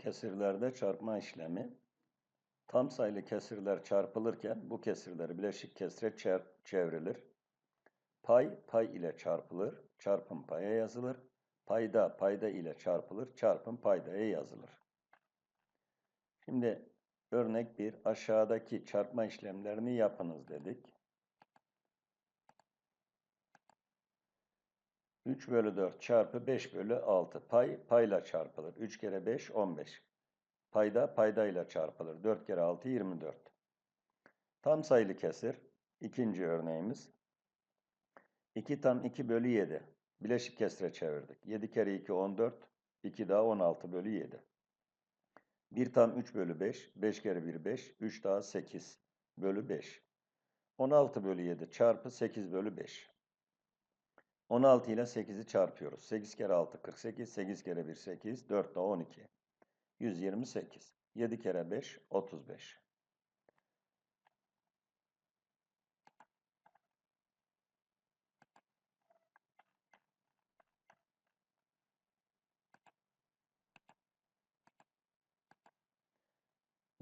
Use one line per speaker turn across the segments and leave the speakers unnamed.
Kesirlerde çarpma işlemi tam sayılı kesirler çarpılırken bu kesirler bileşik kesire çer- çevrilir. Pay pay ile çarpılır, çarpım paya yazılır. Payda payda ile çarpılır, çarpım paydaya yazılır. Şimdi örnek bir aşağıdaki çarpma işlemlerini yapınız dedik. 3 bölü 4 çarpı 5 bölü 6 pay payla çarpılır. 3 kere 5 15. Payda paydayla çarpılır. 4 kere 6 24. Tam sayılı kesir. İkinci örneğimiz. 2 tam 2 bölü 7. Bileşik kesire çevirdik. 7 kere 2 14. 2 daha 16 bölü 7. 1 tam 3 bölü 5. 5 kere 1 5. 3 daha 8 bölü 5. 16 bölü 7 çarpı 8 bölü 5. 16 ile 8'i çarpıyoruz. 8 kere 6 48. 8 kere 1 8. 4 daha 12. 128. 7 kere 5 35.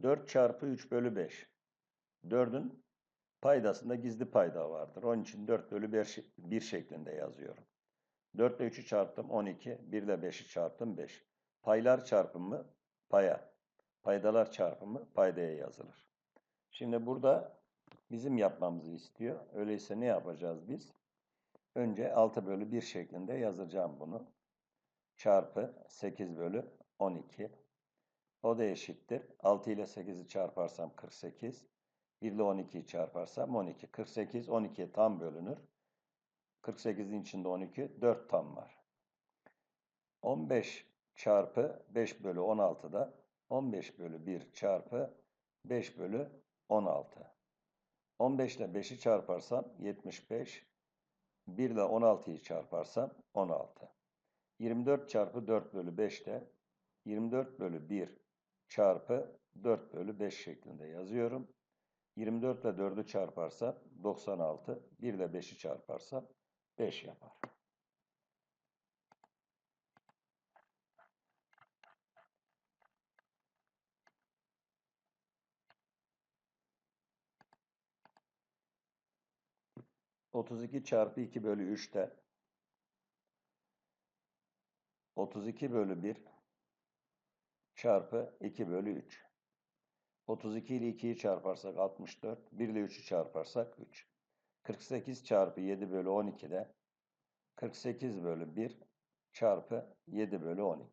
Dört çarpı 3 bölü 5. 4'ün paydasında gizli payda vardır. Onun için 4 bölü 1, 1 şeklinde yazıyorum. 4 ile 3'ü çarptım 12. 1 ile 5'i çarptım 5. Paylar çarpımı paya. Paydalar çarpımı paydaya yazılır. Şimdi burada bizim yapmamızı istiyor. Öyleyse ne yapacağız biz? Önce 6 bölü 1 şeklinde yazacağım bunu. Çarpı 8 bölü 12. O da eşittir. 6 ile 8'i çarparsam 48. 1 ile 12'yi çarparsam 12. 48, 12'ye tam bölünür. 48'in içinde 12, 4 tam var. 15 çarpı 5 bölü 16'da 15 bölü 1 çarpı 5 bölü 16. 15 ile 5'i çarparsam 75. 1 ile 16'yı çarparsam 16. 24 çarpı 4 bölü 5 de 24 bölü 1 çarpı 4 bölü 5 şeklinde yazıyorum. 24 ile 4'ü çarparsam 96. 1 ile 5'i çarparsam 5 yapar. Otuz iki çarpı iki bölü üçte otuz iki bölü bir çarpı iki bölü üç. 32 ile 2'yi çarparsak 64, 1 ile 3'ü çarparsak 3. 48 çarpı 7 bölü 12 de 48 bölü 1 çarpı 7 bölü 12.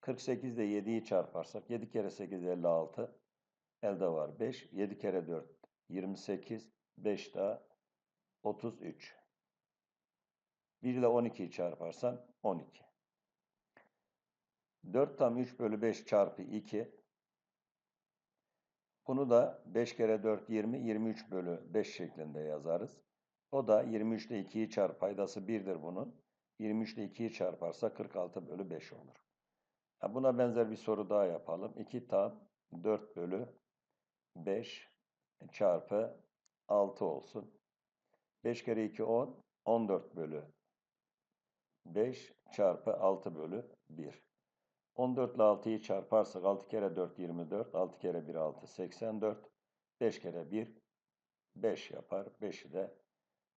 48 ile 7'yi çarparsak 7 kere 8 56. Elde var 5. 7 kere 4 28. 5 daha 33. 1 ile 12'yi çarparsam 12. 4 tam 3 bölü 5 çarpı 2. Bunu da 5 kere 4 20, 23 bölü 5 şeklinde yazarız. O da 23 ile 2'yi çarp paydası 1'dir bunun. 23 ile 2'yi çarparsa 46 bölü 5 olur. Buna benzer bir soru daha yapalım. 2 tam 4 bölü 5 çarpı 6 olsun. 5 kere 2 10, 14 bölü 5 çarpı 6 bölü 1. 14 ile 6'yı çarparsak 6 kere 4 24, 6 kere 1 6 84, 5 kere 1 5 yapar. 5'i de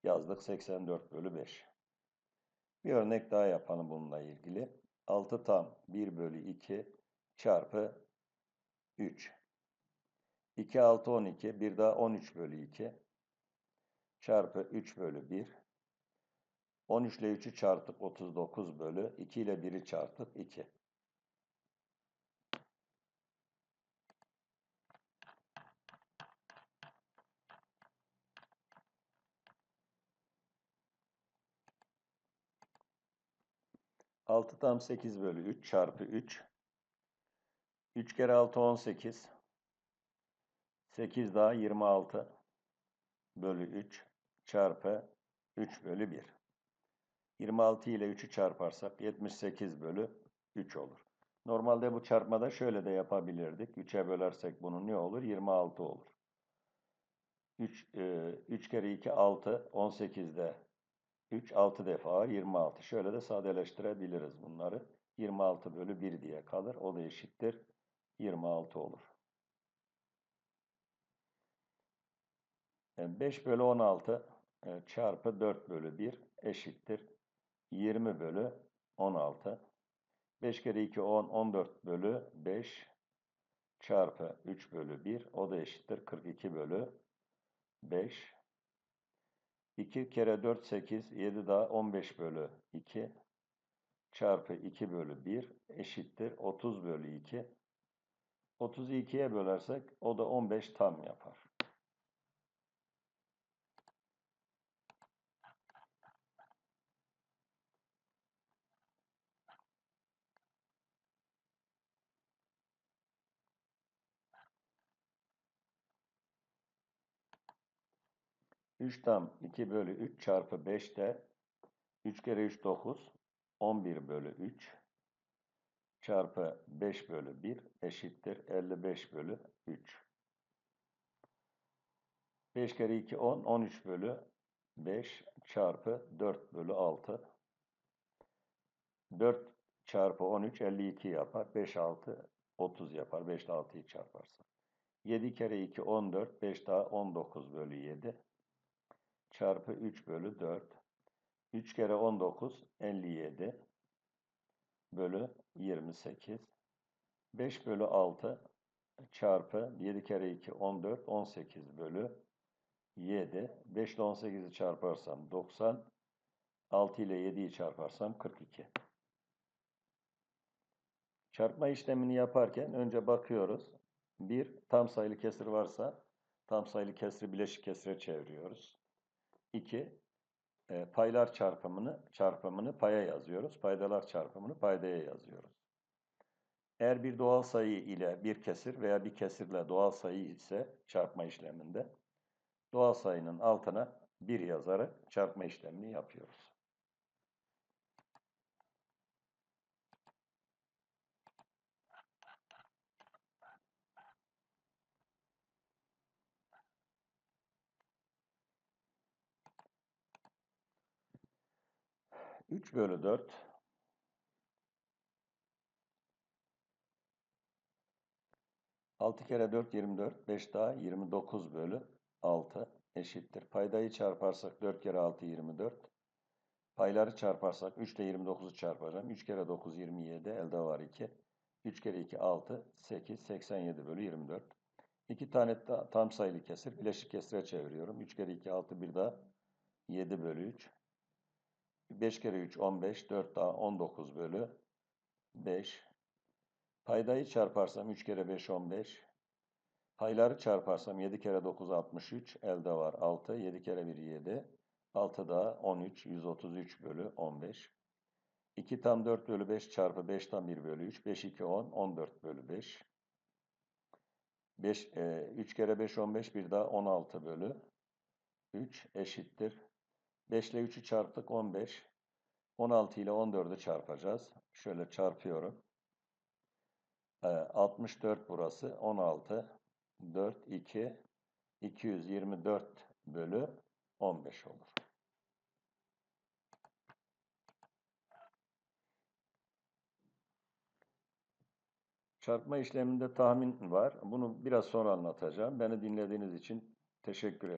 yazdık 84 bölü 5. Bir örnek daha yapalım bununla ilgili. 6 tam 1 bölü 2 çarpı 3. 2 6 12 bir daha 13 bölü 2 çarpı 3 bölü 1. 13 ile 3'ü çarptık 39 bölü 2 ile 1'i çarptık 2. 6 tam 8 bölü 3 çarpı 3. 3 kere 6 18. 8 daha 26 bölü 3 çarpı 3 bölü 1. 26 ile 3'ü çarparsak 78 bölü 3 olur. Normalde bu çarpmada şöyle de yapabilirdik. 3'e bölersek bunun ne olur? 26 olur. 3, e, 3 kere 2 6, 18'de 3, 6 defa 26. Şöyle de sadeleştirebiliriz bunları. 26 bölü 1 diye kalır. O da eşittir. 26 olur. E, 5 bölü 16 e, çarpı 4 bölü 1 eşittir. 20 bölü 16. 5 kere 2 10, 14 bölü 5 çarpı 3 bölü 1. O da eşittir. 42 bölü 5. 2 kere 4 8, 7 daha 15 bölü 2 çarpı 2 bölü 1 eşittir 30 bölü 2. 30'u 2'ye bölersek o da 15 tam yapar. Üç tam 2 bölü 3 çarpı 5 de 3 kere 3 9 11 bölü 3 çarpı 5 bölü 1 eşittir 55 bölü 3. 5 kere 2 10, 13 bölü 5 çarpı 4 bölü 6. 4 çarpı 13 52 yapar. 5 6 30 yapar. 5 ile 6'yı çarparsa. 7 kere 2 14, 5 daha 19 bölü 7 çarpı 3 bölü 4. 3 kere 19 57 bölü 28. 5 bölü 6 çarpı 7 kere 2 14 18 bölü 7. 5 ile 18'i çarparsam 90. 6 ile 7'yi çarparsam 42. Çarpma işlemini yaparken önce bakıyoruz. Bir tam sayılı kesir varsa tam sayılı kesri bileşik kesire çeviriyoruz. 2 e, paylar çarpımını çarpımını paya yazıyoruz. Paydalar çarpımını paydaya yazıyoruz. Eğer bir doğal sayı ile bir kesir veya bir kesirle doğal sayı ise çarpma işleminde doğal sayının altına 1 yazarak çarpma işlemini yapıyoruz. Üç bölü dört 6 kere 4 24. 5 daha 29 bölü 6 eşittir. Paydayı çarparsak 4 kere 6 24. Payları çarparsak 3 ile 29'u çarpacağım. 3 kere 9 27 elde var 2. 3 kere 2 6 8 87 bölü 24. 2 tane tam sayılı kesir bileşik kesire çeviriyorum. 3 kere 2 6 bir daha 7 bölü 3. 5 kere 3 15 4 daha 19 bölü 5 Paydayı çarparsam 3 kere 5 15. Payları çarparsam 7 kere 9 63. Elde var 6. 7 kere 1 7. 6 da 13. 133 bölü 15. 2 tam 4 bölü 5 çarpı 5 tam 1 bölü 3. 5 2 10. 14 bölü 5. 5 e, 3 kere 5 15. Bir daha 16 bölü 3 eşittir. 5 ile 3'ü çarptık 15. 16 ile 14'ü çarpacağız. Şöyle çarpıyorum. 64 ee, burası. 16. 4, 2. 224 bölü 15 olur. Çarpma işleminde tahmin var. Bunu biraz sonra anlatacağım. Beni dinlediğiniz için teşekkür ederim.